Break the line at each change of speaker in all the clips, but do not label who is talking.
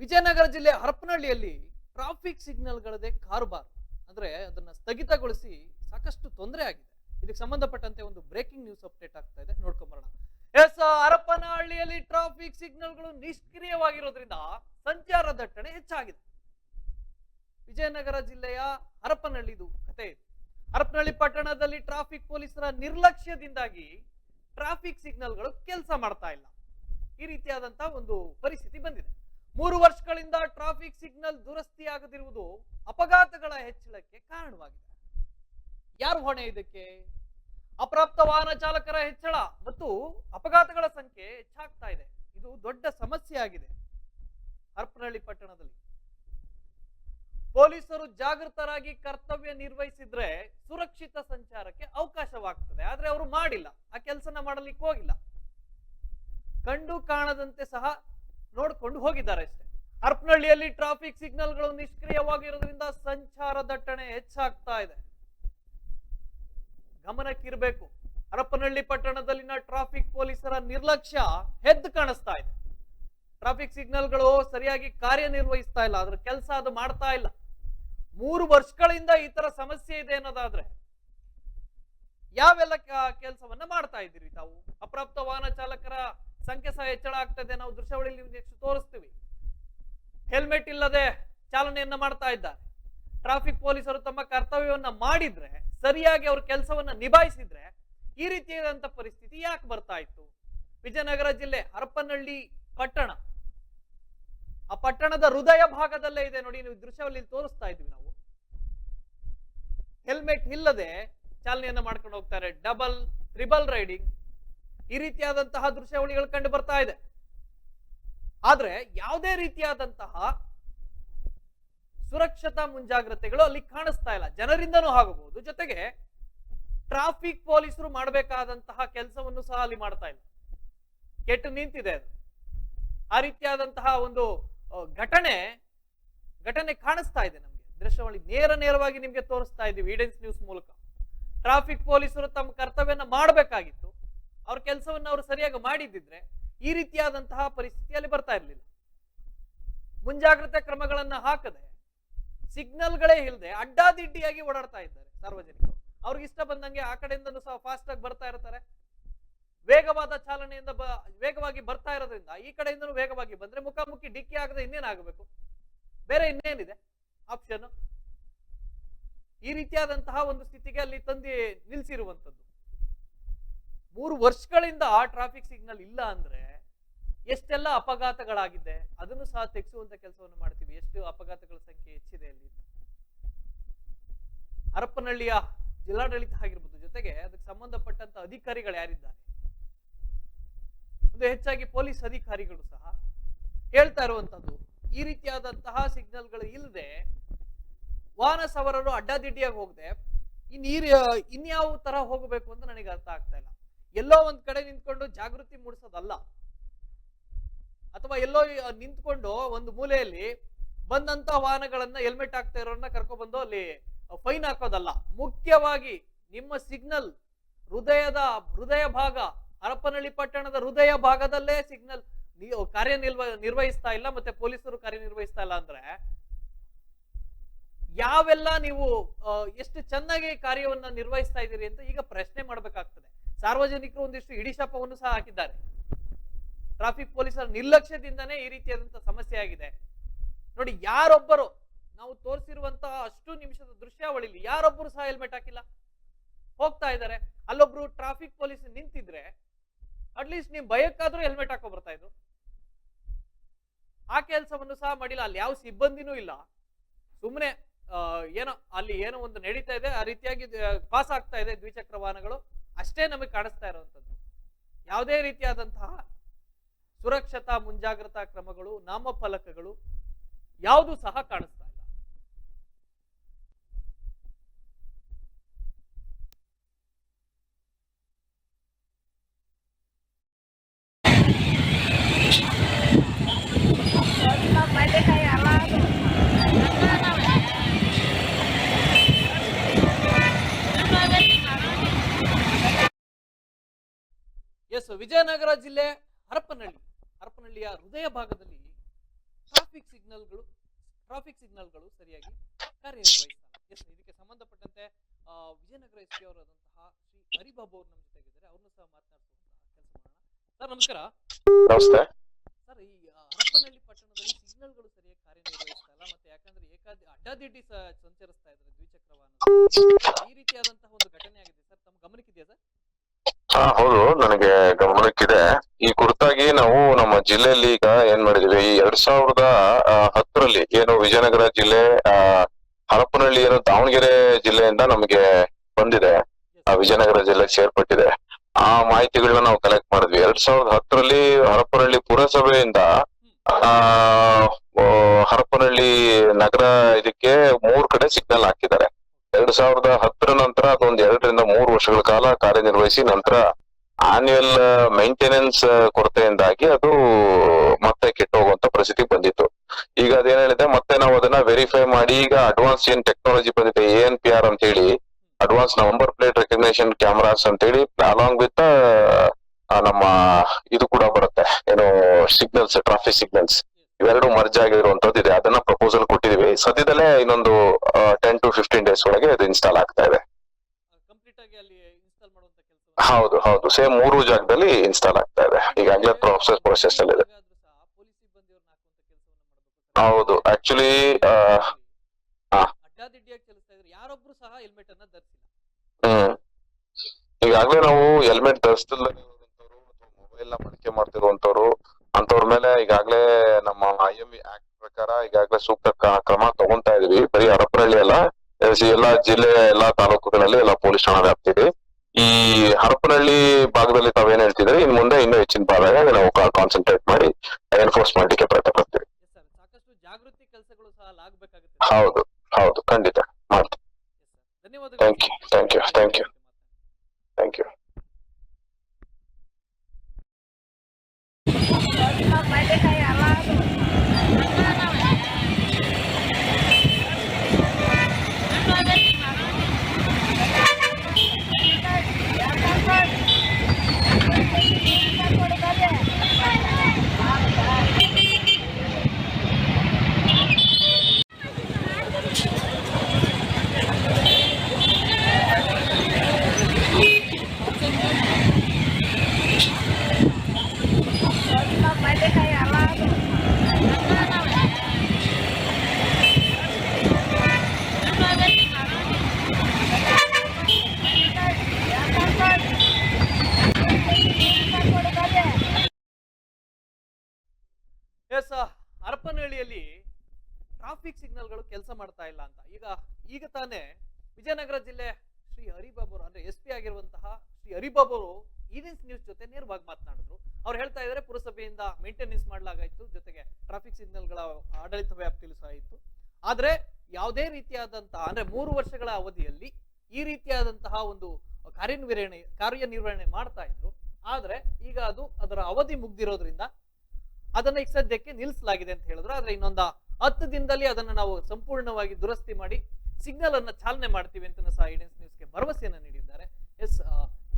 ವಿಜಯನಗರ ಜಿಲ್ಲೆ ಹರಪನಹಳ್ಳಿಯಲ್ಲಿ ಟ್ರಾಫಿಕ್ ಸಿಗ್ನಲ್ಗಳದೇ ಕಾರುಬಾರ್. ಅಂದ್ರೆ ಅದನ್ನ ಸ್ಥಗಿತಗೊಳಿಸಿ ಸಾಕಷ್ಟು ತೊಂದರೆ ಆಗಿದೆ. ಇದಕ್ಕೆ ಸಂಬಂಧಪಟ್ಟಂತೆ ಒಂದು ಬ್ರೇಕಿಂಗ್ ನ್ಯೂಸ್ ಅಪ್ಡೇಟ್ ಆಗ್ತಾ ಇದೆ. ನೋಡ್ಕೊಂಬರೋಣ. ಎಸ್, ಹರಪನಹಳ್ಳಿಯಲ್ಲಿ ಟ್ರಾಫಿಕ್ ಸಿಗ್ನಲ್ಗಳು ನಿಷ್ಕ್ರಿಯವಾಗಿರೋದ್ರಿಂದ ಸಂಚಾರ ದಟ್ಟಣೆ ಹೆಚ್ಚಾಗಿದೆ. ವಿಜಯನಗರ ಜಿಲ್ಲೆಯ ಹರಪನಹಳ್ಳಿದು ಕತೆ ಇದೆ. ಹರಪನಹಳ್ಳಿ ಪಟ್ಟಣದಲ್ಲಿ ಟ್ರಾಫಿಕ್ ಪೊಲೀಸರ ನಿರ್ಲಕ್ಷ್ಯದಿಂದಾಗಿ ಟ್ರಾಫಿಕ್ ಸಿಗ್ನಲ್ಗಳು ಕೆಲಸ ಮಾಡ್ತಾ ಇಲ್ಲ. ಈ ರೀತಿಯಾದಂತಹ ಒಂದು ಪರಿಸ್ಥಿತಿ ಬಂದಿದೆ. ಮೂರು ವರ್ಷಗಳಿಂದ ಟ್ರಾಫಿಕ್ ಸಿಗ್ನಲ್ ದುರಸ್ತಿಯಾಗದಿರುವುದು ಅಪಘಾತಗಳ ಹೆಚ್ಚಳಕ್ಕೆ ಕಾರಣವಾಗಿದೆ. ಯಾರು ಹೊಣೆ ಇದಕ್ಕೆ? ಅಪ್ರಾಪ್ತ ವಾಹನ ಚಾಲಕರ ಹೆಚ್ಚಳ ಮತ್ತು ಅಪಘಾತಗಳ ಸಂಖ್ಯೆ ಹೆಚ್ಚಾಗ್ತಾ ಇದೆ. ಇದು ದೊಡ್ಡ ಸಮಸ್ಯೆ ಆಗಿದೆ ಹರಪನಹಳ್ಳಿ ಪಟ್ಟಣದಲ್ಲಿ. ಪೊಲೀಸರು ಜಾಗೃತರಾಗಿ ಕರ್ತವ್ಯ ನಿರ್ವಹಿಸಿದ್ರೆ ಸುರಕ್ಷಿತ ಸಂಚಾರಕ್ಕೆ ಅವಕಾಶವಾಗ್ತದೆ. ಆದ್ರೆ ಅವರು ಮಾಡಿಲ್ಲ. ಆ ಕೆಲಸನ ಮಾಡಲಿಕ್ಕೆ ಹೋಗಿಲ್ಲ. ಕಂಡು ಕಾಣದಂತೆ ಸಹ ನೋಡ್ಕೊಂಡು ಹೋಗಿದ್ದಾರೆ ಅಷ್ಟೇ. ಹರಪನಹಳ್ಳಿಯಲ್ಲಿ ಟ್ರಾಫಿಕ್ ಸಿಗ್ನಲ್ಗಳು ನಿಷ್ಕ್ರಿಯವಾಗಿರೋದ್ರಿಂದ ಸಂಚಾರ ದಟ್ಟಣೆ ಹೆಚ್ಚಾಗ್ತಾ ಇದೆ. ಗಮನಕ್ಕಿರಬೇಕು. ಹರಪನಹಳ್ಳಿ ಪಟ್ಟಣದಲ್ಲಿನ ಟ್ರಾಫಿಕ್ ಪೊಲೀಸರ ನಿರ್ಲಕ್ಷ್ಯ ಹೆದ್ದು ಕಾಣಿಸ್ತಾ ಇದೆ. ಟ್ರಾಫಿಕ್ ಸಿಗ್ನಲ್ಗಳು ಸರಿಯಾಗಿ ಕಾರ್ಯನಿರ್ವಹಿಸ್ತಾ ಇಲ್ಲ ಅದ್ರ ಕೆಲಸ ಅದು ಮಾಡ್ತಾ ಇಲ್ಲ. ಮೂರು ವರ್ಷಗಳಿಂದ ಈ ತರ ಸಮಸ್ಯೆ ಇದೆ ಅನ್ನೋದಾದ್ರೆ, ಯಾವೆಲ್ಲ ಕೆಲಸವನ್ನ ಮಾಡ್ತಾ ಇದ್ದೀರಿ ತಾವು? ಅಪ್ರಾಪ್ತ ವಾಹನ ಚಾಲಕರ ಸಂಖ್ಯೆ ಸಹ ಹೆಚ್ಚಳ ಆಗ್ತದೆ ನಾವು ದೃಶ್ಯಾವಳಿಯಲ್ಲಿ ನೆಕ್ಸ್ಟ್ ತೋರಿಸ್ತೀವಿ. ಹೆಲ್ಮೆಟ್ ಇಲ್ಲದೆ ಚಾಲನೆಯನ್ನ ಮಾಡ್ತಾ ಇದ್ದಾರೆ. ಟ್ರಾಫಿಕ್ ಪೊಲೀಸರು ತಮ್ಮ ಕರ್ತವ್ಯವನ್ನ ಮಾಡಿದ್ರೆ, ಸರಿಯಾಗಿ ಅವ್ರ ಕೆಲಸವನ್ನ ನಿಭಾಯಿಸಿದ್ರೆ, ಈ ರೀತಿಯಾದಂತ ಪರಿಸ್ಥಿತಿ ಯಾಕೆ ಬರ್ತಾ ಇತ್ತು? ವಿಜಯನಗರ ಜಿಲ್ಲೆ ಹರಪನಹಳ್ಳಿ ಪಟ್ಟಣ. ಆ ಪಟ್ಟಣದ ಹೃದಯ ಭಾಗದಲ್ಲೇ ಇದೆ ನೋಡಿ, ನೀವು ದೃಶ್ಯಾವಳಿ ತೋರಿಸ್ತಾ ಇದ್ವಿ ನಾವು. ಹೆಲ್ಮೆಟ್ ಇಲ್ಲದೆ ಚಾಲನೆಯನ್ನ ಮಾಡ್ಕೊಂಡು ಹೋಗ್ತಾರೆ. ಡಬಲ್ ತ್ರಿಬಲ್ ರೈಡಿಂಗ್ ಈ ರೀತಿಯಾದಂತಹ ದೃಶ್ಯಾವಳಿಗಳು ಕಂಡು ಬರ್ತಾ ಇದೆ. ಆದ್ರೆ ಯಾವುದೇ ರೀತಿಯಾದಂತಹ ಸುರಕ್ಷತಾ ಮುಂಜಾಗ್ರತೆಗಳು ಅಲ್ಲಿ ಕಾಣಿಸ್ತಾ ಇಲ್ಲ. ಜನರಿಂದನೂ ಆಗಬಹುದು, ಜೊತೆಗೆ ಟ್ರಾಫಿಕ್ ಪೊಲೀಸರು ಮಾಡಬೇಕಾದಂತಹ ಕೆಲಸವನ್ನು ಸಹ ಅಲ್ಲಿ ಮಾಡ್ತಾ ಇಲ್ಲ. ಕೆಟ್ಟು ನಿಂತಿದೆ ಅದು. ಆ ರೀತಿಯಾದಂತಹ ಒಂದು ಘಟನೆ ಘಟನೆ ಕಾಣಿಸ್ತಾ ಇದೆ ನಮಗೆ. ದೃಶ್ಯಾವಳಿ ನೇರ ನೇರವಾಗಿ ನಿಮಗೆ ತೋರಿಸ್ತಾ ಇದ್ದೀವಿ ಈಡೆನ್ಸ್ ನ್ಯೂಸ್ ಮೂಲಕ. ಟ್ರಾಫಿಕ್ ಪೊಲೀಸರು ತಮ್ಮ ಕರ್ತವ್ಯನ ಮಾಡಬೇಕಾಗಿತ್ತು. ಅವ್ರ ಕೆಲಸವನ್ನು ಅವರು ಸರಿಯಾಗಿ ಮಾಡಿದ್ದಿದ್ರೆ ಈ ರೀತಿಯಾದಂತಹ ಪರಿಸ್ಥಿತಿಯಲ್ಲಿ ಬರ್ತಾ ಇರಲಿಲ್ಲ. ಮುಂಜಾಗ್ರತೆ ಕ್ರಮಗಳನ್ನು ಹಾಕದೆ ಸಿಗ್ನಲ್ಗಳೇ ಇಲ್ಲದೆ ಅಡ್ಡಾದಿಡ್ಡಿಯಾಗಿ ಓಡಾಡ್ತಾ ಇದ್ದಾರೆ ಸಾರ್ವಜನಿಕರು. ಅವ್ರಿಗೆ ಇಷ್ಟ ಬಂದಂಗೆ ಆ ಕಡೆಯಿಂದನೂ ಸಹ ಫಾಸ್ಟ್ ಆಗಿ ಬರ್ತಾ ಇರ್ತಾರೆ. ವೇಗವಾದ ಚಾಲನೆಯಿಂದ ಬ, ವೇಗವಾಗಿ ಬರ್ತಾ ಇರೋದ್ರಿಂದ ಈ ಕಡೆಯಿಂದನೂ ವೇಗವಾಗಿ ಬಂದ್ರೆ ಮುಖಾಮುಖಿ ಡಿಕ್ಕಿ ಆಗದೆ ಇನ್ನೇನಾಗಬೇಕು ಬೇರೆ ಇನ್ನೇನಿದೆ? ಆಪ್ಷನ್ ಈ ರೀತಿಯಾದಂತಹ ಒಂದು ಸ್ಥಿತಿಗೆ ಅಲ್ಲಿ ತಂದಿ ನಿಲ್ಸಿರುವಂತದ್ದು ಮೂರು ವರ್ಷಗಳಿಂದ ಆ ಟ್ರಾಫಿಕ್ ಸಿಗ್ನಲ್ ಇಲ್ಲ ಅಂದ್ರೆ ಎಷ್ಟೆಲ್ಲ ಅಪಘಾತಗಳಾಗಿದೆ? ಅದನ್ನು ಸಹ ತೆಗೆಸುವಂತ ಕೆಲಸವನ್ನು ಮಾಡ್ತೀವಿ. ಎಷ್ಟು ಅಪಘಾತಗಳ ಸಂಖ್ಯೆ ಹೆಚ್ಚಿದೆ ಅಲ್ಲಿ? ಹರಪ್ಪನಹಳ್ಳಿಯ ಜಿಲ್ಲಾಡಳಿತ ಆಗಿರ್ಬೋದು. ಜೊತೆಗೆ ಅದಕ್ಕೆ ಸಂಬಂಧಪಟ್ಟಂತ ಅಧಿಕಾರಿಗಳು ಯಾರಿದ್ದಾರೆ? ಒಂದು ಹೆಚ್ಚಾಗಿ ಪೊಲೀಸ್ ಅಧಿಕಾರಿಗಳು ಸಹ ಹೇಳ್ತಾ ಇರುವಂತದ್ದು, ಈ ರೀತಿಯಾದಂತಹ ಸಿಗ್ನಲ್ಗಳು ಇಲ್ಲದೆ ವಾಹನ ಸವಾರರು ಅಡ್ಡಾದಿಡ್ಡಿಯಾಗಿ ಹೋಗದೆ ಇನ್ ಈ ಇನ್ಯಾವ ತರ ಹೋಗಬೇಕು ಅಂತ ನನಗೆ ಅರ್ಥ ಆಗ್ತಾ ಇಲ್ಲ. ಎಲ್ಲೋ ಒಂದ್ ಕಡೆ ನಿಂತ್ಕೊಂಡು ಜಾಗೃತಿ ಮೂಡಿಸೋದಲ್ಲ. ಅಥವಾ ಎಲ್ಲೋ ನಿಂತ್ಕೊಂಡು ಒಂದು ಮೂಲೆಯಲ್ಲಿ ಬಂದಂತ ವಾಹನಗಳನ್ನ ಹೆಲ್ಮೆಟ್ ಹಾಕ್ತಾ ಇರೋರನ್ನ ಕರ್ಕೊಬಂದು ಅಲ್ಲಿ ಫೈನ್ ಹಾಕೋದಲ್ಲ. ಮುಖ್ಯವಾಗಿ ನಿಮ್ಮ ಸಿಗ್ನಲ್ ಹೃದಯದ, ಹೃದಯ ಭಾಗ, ಹರಪನಹಳ್ಳಿ ಪಟ್ಟಣದ ಹೃದಯ ಭಾಗದಲ್ಲೇ ಸಿಗ್ನಲ್ ಕಾರ್ಯನಿರ್ವ, ನಿರ್ವಹಿಸ್ತಾ ಇಲ್ಲ ಮತ್ತೆ ಪೊಲೀಸರು ಕಾರ್ಯನಿರ್ವಹಿಸ್ತಾ ಇಲ್ಲ ಅಂದ್ರೆ ಯಾವೆಲ್ಲ ನೀವು ಎಷ್ಟು ಚೆನ್ನಾಗಿ ಕಾರ್ಯವನ್ನ ನಿರ್ವಹಿಸ್ತಾ ಇದ್ದೀರಿ ಅಂತ ಈಗ ಪ್ರಶ್ನೆ ಮಾಡ್ಬೇಕಾಗ್ತದೆ. ಸಾರ್ವಜನಿಕರು ಒಂದಿಷ್ಟು ಇಡಿಶಾಪವನ್ನು ಸಹ ಹಾಕಿದ್ದಾರೆ. ಟ್ರಾಫಿಕ್ ಪೊಲೀಸರ ನಿರ್ಲಕ್ಷ್ಯದಿಂದನೇ ಈ ರೀತಿಯಾದಂತಹ ಸಮಸ್ಯೆ ಆಗಿದೆ. ನೋಡಿ, ಯಾರೊಬ್ಬರು ನಾವು ತೋರಿಸಿರುವಂತಹ ಅಷ್ಟು ನಿಮಿಷದ ದೃಶ್ಯಾವಳಿಲಿ ಯಾರೊಬ್ಬರು ಸಹ ಹೆಲ್ಮೆಟ್ ಹಾಕಿಲ್ಲ. ಹೋಗ್ತಾ ಇದ್ದಾರೆ. ಅಲ್ಲೊಬ್ರು ಟ್ರಾಫಿಕ್ ಪೊಲೀಸ್ ನಿಂತಿದ್ರೆ ಅಟ್ಲೀಸ್ಟ್ ನೀವು ಭಯಕ್ಕಾದ್ರೂ ಹೆಲ್ಮೆಟ್ ಹಾಕೋ ಬರ್ತಾ ಇದ್ರು. ಆ ಕೆಲಸವನ್ನು ಸಹ ಮಾಡಿಲ್ಲ. ಅಲ್ಲಿ ಯಾವ ಸಿಬ್ಬಂದಿನೂ ಇಲ್ಲ. ಸುಮ್ಮನೆ ಏನೋ, ಅಲ್ಲಿ ಏನೋ ಒಂದು ನಡೀತಾ ಇದೆ. ಆ ರೀತಿಯಾಗಿ ಪಾಸ್ ಆಗ್ತಾ ಇದೆ ದ್ವಿಚಕ್ರ ವಾಹನಗಳು. ಅಷ್ಟೇ ನಮಗೆ ಕಾಣಿಸ್ತಾ ಇರುವಂಥದ್ದು. ಯಾವುದೇ ರೀತಿಯಾದಂತಹ ಸುರಕ್ಷತಾ ಮುಂಜಾಗ್ರತಾ ಕ್ರಮಗಳು ನಾಮಫಲಕಗಳು ಯಾವುದು ಸಹ ಕಾಣಿಸ್ತಾ ವಿಜಯನಗರ ಜಿಲ್ಲೆ ಹರಪನಹಳ್ಳಿ ಹರಪನಹಳ್ಳಿಯ ಹೃದಯ ಭಾಗದಲ್ಲಿ ಟ್ರಾಫಿಕ್ ಸಿಗ್ನಲ್ಗಳು ಟ್ರಾಫಿಕ್ ಸಿಗ್ನಲ್ಗಳು ಸರಿಯಾಗಿ ಕಾರ್ಯನಿರ್ವಹಿಸ್ತಲ್ಲ ಎಸ್ ಇದಕ್ಕೆ ಸಂಬಂಧಪಟ್ಟಂತೆ ವಿಜಯನಗರ ಎಸ್ ಪಿ ಅವರಾದಂತಹ ಶ್ರೀ ಹರಿಬಾಬು ಅವರು ನಮ್ಮ ಜೊತೆಗಿದ್ದಾರೆ. ಅವ್ರನ್ನು ಸಹ ಮಾತನಾಡಿಸುವಂತಹ ಕೆಲಸ ಮಾಡೋಣ. ಸರ್ ನಮಸ್ಕಾರ.
ನಮಸ್ತೆ.
ಸರ್ ಈ ಹರಪನಹಳ್ಳಿ ಪಟ್ಟಣದಲ್ಲಿ ಸಿಗ್ನಲ್ಗಳು ಸರಿಯಾಗಿ ಕಾರ್ಯನಿರ್ವಹಿಸ್ತಾ ಇಲ್ಲ. ಮತ್ತೆ ಯಾಕಂದ್ರೆ ಏಕಾದಿ ಅಡ್ಡಾದಿಡ್ಡಿ ಸಂಚರಿಸ್ತಾ ಇದ್ದಾರೆ ದ್ವಿಚಕ್ರ ವಾಹನ ಈ ರೀತಿಯಾದಂತಹ ಒಂದು ಘಟನೆ ಆಗಿದೆ ಸರ್ ತಮ್ಮ ಗಮನಕ್ಕಿದೆಯಾ ಸರ್
ಹಾ ಹೌದು ನನಗೆ ಗಮನಕ್ಕಿದೆ. ಈ ಕುರಿತಾಗಿ ನಾವು ನಮ್ಮ ಜಿಲ್ಲೆಯಲ್ಲಿ ಈಗ ಏನ್ ಮಾಡಿದ್ವಿ ಈ ಎರಡ್ ಸಾವಿರದ ಹತ್ತರಲ್ಲಿ ಏನು ವಿಜಯನಗರ ಜಿಲ್ಲೆ ಆ, ಹರಪನಹಳ್ಳಿ ಏನು ದಾವಣಗೆರೆ ಜಿಲ್ಲೆಯಿಂದ ನಮಗೆ ಬಂದಿದೆ ಆ, ವಿಜಯನಗರ ಜಿಲ್ಲೆಗೆ ಸೇರ್ಪಟ್ಟಿದೆ. ಆ ಮಾಹಿತಿಗಳನ್ನ ನಾವು ಕಲೆಕ್ಟ್ ಮಾಡಿದ್ವಿ. ಎರಡ್ ಸಾವಿರದ ಹತ್ತರಲ್ಲಿ ಹರಪನಹಳ್ಳಿ ಪುರಸಭೆಯಿಂದ ಆ ಹರಪನಹಳ್ಳಿ ನಗರ ಇದಕ್ಕೆ ಮೂರ್ ಕಡೆ ಸಿಗ್ನಲ್ ಹಾಕಿದ್ದಾರೆ. ಎರಡ್ ಸಾವಿರದ ಹತ್ತರ ನಂತರ ಅದೊಂದು ಎರಡರಿಂದ ಮೂರು ವರ್ಷಗಳ ಕಾಲ ಕಾರ್ಯನಿರ್ವಹಿಸಿ ನಂತರ ಆನ್ಯುಯಲ್ ಮೇಂಟೆನೆನ್ಸ್ ಕೊರತೆಯಿಂದಾಗಿ ಅದು ಮತ್ತೆ ಕೆಟ್ಟೋಗುವಂತ ಪರಿಸ್ಥಿತಿ ಬಂದಿತ್ತು. ಈಗ ಅದೇನ್ ಹೇಳಿದೆ ಮತ್ತೆ ನಾವು ಅದನ್ನ ವೆರಿಫೈ ಮಾಡಿ, ಈಗ ಅಡ್ವಾನ್ಸ್ ಏನ್ ಟೆಕ್ನಾಲಜಿ ಬಂದಿದೆ ಎ ಎನ್ ಪಿ ಆರ್ ಅಂತ ಹೇಳಿ advance number plate recognition cameras ಅಂತ ಹೇಳಿ ಅಲಾಂಗ್ ವಿತ್ ನಮ್ಮ ಇದು ಕೂಡ ಬರುತ್ತೆ. ಏನು ಸಿಗ್ನಲ್ಸ್ ಟ್ರಾಫಿಕ್ ಸಿಗ್ನಲ್ಸ್ ಇವೆರಡು ಮರ್ಜ್ ಆಗಿರುವಂತದ್ದು ಇದೆ. ಅದನ್ನ ಪ್ರಪೋಸಲ್ ಕೊಟ್ಟಿದೀವಿ ಸದ್ಯದಲ್ಲೇ ಇನ್ನೊಂದು ಟೆನ್ ಫಿಫ್ಟೀನ್ ಡೇಸ್ ಒಳಗೆ ಅದು ಇನ್ಸ್ಟಾಲ್ ಆಗ್ತಾ ಇದೆ. ಹೌದು ಹೌದು. ಸೇಮ್ ಮೂರು ಜಾಗದಲ್ಲಿ ಇನ್ಸ್ಟಾಲ್ ಆಗ್ತಾ ಇದೆ. ಈಗಾಗಲೇ ಪ್ರೊಸೆಸ್ ಪ್ರೊಸೆಸ್ ಅಲ್ಲಿ ಇದೆ. ಹೌದು. ಆಕ್ಚುಲಿ ಈಗಾಗಲೇ ನಾವು ಹೆಲ್ಮೆಟ್ ಧರಿಸ್ತಿಲ್ಲದೆ ಅಥವಾ ಮೊಬೈಲ್ನ ಬಳಕೆ ಮಾಡ್ತಿರುವಂತವ್ರು ಅಂತವ್ರ ಮೇಲೆ ಈಗಾಗಲೇ ನಮ್ಮ ಐ ಎಂ ಆಕ್ಟ್ ಪ್ರಕಾರ ಈಗಾಗಲೇ ಸೂಕ್ತ ಕ್ರಮ ತಗೊಂತಾ ಇದೀವಿ. ಬರೀ ಹರಪನಹಳ್ಳಿ ಅಲ್ಲ. ಎಲ್ಲಾ ಜಿಲ್ಲೆ ಎಲ್ಲಾ ತಾಲೂಕುಗಳಲ್ಲಿ ಎಲ್ಲಾ ಪೊಲೀಸ್ ಠಾಣಾ ವ್ಯಾಪ್ತಿದೆ ಈ ಹರಪನಹಳ್ಳಿ ಭಾಗದಲ್ಲಿ ತಾವೇನ್ ಹೇಳ್ತಿದ್ರೆ ಇನ್ ಮುಂದೆ ಇನ್ನೂ ಹೆಚ್ಚಿನ ಭಾಗ ನಾವು ಕಾನ್ಸಂಟ್ರೇಟ್ ಮಾಡಿ ಎನ್ಫೋರ್ಸ್ ಮಾಡಲಿಕ್ಕೆ ಪ್ರಯತ್ನ ಪಡ್ತೀವಿ. ಹೌದು ಹೌದು. ಖಂಡಿತ.
ಎಸ್ ಹರಪನಹಳ್ಳಿಯಲ್ಲಿ ಟ್ರಾಫಿಕ್ ಸಿಗ್ನಲ್ಗಳು ಕೆಲಸ ಮಾಡ್ತಾ ಇಲ್ಲ ಅಂತ. ಈಗ ಈಗ ತಾನೇ ವಿಜಯನಗರ ಜಿಲ್ಲೆ ಶ್ರೀ ಹರಿಬಾಬು ಅಂದ್ರೆ ಎಸ್ ಪಿ ಆಗಿರುವಂತಹ ಶ್ರೀ ಹರಿಬಾಬು ಅವರು ನ್ಯೂಸ್ ಜೊತೆ ನೇರವಾಗಿ ಮಾತನಾಡಿದ್ರು. ಅವ್ರು ಹೇಳ್ತಾ ಇದ್ದಾರೆ ಪುರಸಭೆಯಿಂದ ಮೇಂಟೆನೆನ್ಸ್ ಮಾಡಲಾಗಾಯಿತು, ಜೊತೆಗೆ ಟ್ರಾಫಿಕ್ ಸಿಗ್ನಲ್ಗಳ ಆಡಳಿತ ವ್ಯಾಪ್ತಿಯಲ್ಲಿ ಸಹ ಇತ್ತು. ಆದ್ರೆ ಯಾವುದೇ ರೀತಿಯಾದಂತಹ, ಅಂದ್ರೆ ಮೂರು ವರ್ಷಗಳ ಅವಧಿಯಲ್ಲಿ ಈ ರೀತಿಯಾದಂತಹ ಒಂದು ಕಾರ್ಯನಿರ್ವಹಣೆ ಕಾರ್ಯನಿರ್ವಹಣೆ ಮಾಡ್ತಾ ಇದ್ರು. ಆದ್ರೆ ಈಗ ಅದು ಅದರ ಅವಧಿ ಮುಗ್ದಿರೋದ್ರಿಂದ ಅದನ್ನ ಈಗ ಸದ್ಯಕ್ಕೆ ನಿಲ್ಲಿಸಲಾಗಿದೆ ಅಂತ ಹೇಳಿದ್ರು. ಆದ್ರೆ ಇನ್ನೊಂದು ಹತ್ತು ದಿನದಲ್ಲಿ ಅದನ್ನ ನಾವು ಸಂಪೂರ್ಣವಾಗಿ ದುರಸ್ತಿ ಮಾಡಿ ಸಿಗ್ನಲ್ ಅನ್ನ ಚಾಲನೆ ಮಾಡ್ತೀವಿ ಅಂತ ಸಹ ಈಡೆನ್ಸ್ ನ್ಯೂಸ್ಗೆ ಭರವಸೆಯನ್ನು ನೀಡಿದ್ದಾರೆ. ಎಸ್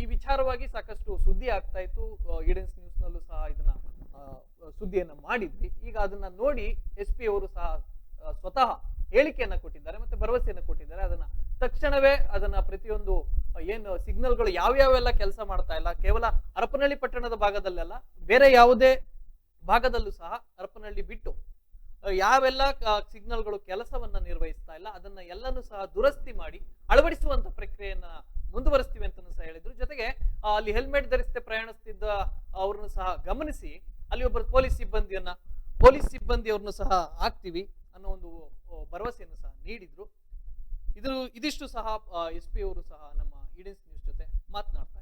ಈ ವಿಚಾರವಾಗಿ ಸಾಕಷ್ಟು ಸುದ್ದಿ ಆಗ್ತಾ ಇತ್ತು. ಈಡೆನ್ಸ್ ನ್ಯೂಸ್ ನಲ್ಲೂ ಸಹ ಇದನ್ನ ಸುದ್ದಿಯನ್ನು ಮಾಡಿದ್ವಿ. ಈಗ ಅದನ್ನ ನೋಡಿ ಎಸ್ ಪಿ ಅವರು ಸಹ ಸ್ವತಃ ಹೇಳಿಕೆಯನ್ನ ಕೊಟ್ಟಿದ್ದಾರೆ ಮತ್ತೆ ಭರವಸೆಯನ್ನು ಕೊಟ್ಟಿದ್ದಾರೆ. ಅದನ್ನ ತಕ್ಷಣವೇ ಅದನ್ನ ಪ್ರತಿಯೊಂದು ಏನು ಸಿಗ್ನಲ್ಗಳು ಯಾವ್ಯಾವೆಲ್ಲ ಕೆಲಸ ಮಾಡ್ತಾ ಇಲ್ಲ, ಕೇವಲ ಹರಪನಹಳ್ಳಿ ಪಟ್ಟಣದ ಭಾಗದಲ್ಲೆಲ್ಲ ಬೇರೆ ಯಾವುದೇ ಭಾಗದಲ್ಲೂ ಸಹ ಹರಪನಹಳ್ಳಿ ಬಿಟ್ಟು ಯಾವೆಲ್ಲ ಸಿಗ್ನಲ್ಗಳು ಕೆಲಸವನ್ನು ನಿರ್ವಹಿಸ್ತಾ ಇಲ್ಲ, ಅದನ್ನ ಎಲ್ಲನೂ ಸಹ ದುರಸ್ತಿ ಮಾಡಿ ಅಳವಡಿಸುವಂತ ಪ್ರಕ್ರಿಯೆಯನ್ನ ಮುಂದುವರಿಸ್ತೀವಿ ಅಂತ ಸಹ ಹೇಳಿದ್ರು. ಜೊತೆಗೆ ಅಲ್ಲಿ ಹೆಲ್ಮೆಟ್ ಧರಿಸದೆ ಪ್ರಯಾಣಿಸ್ತಿದ್ದ ಅವ್ರನ್ನು ಸಹ ಗಮನಿಸಿ, ಅಲ್ಲಿ ಒಬ್ಬರು ಪೊಲೀಸ್ ಸಿಬ್ಬಂದಿಯನ್ನ, ಪೊಲೀಸ್ ಸಿಬ್ಬಂದಿಯವ್ರನ್ನು ಸಹ ಹಾಕ್ತಿವಿ ಅನ್ನೋ ಒಂದು ಭರವಸೆಯನ್ನು ಸಹ ನೀಡಿದ್ರು. ಇದು, ಇದಿಷ್ಟು ಸಹ ಎಸ್ ಪಿ ಅವರು ಸಹ ನಮ್ಮ ಈಡೆನ್ಸ್ ನ್ಯೂಸ್ ಜೊತೆ ಮಾತನಾಡ್ತಾ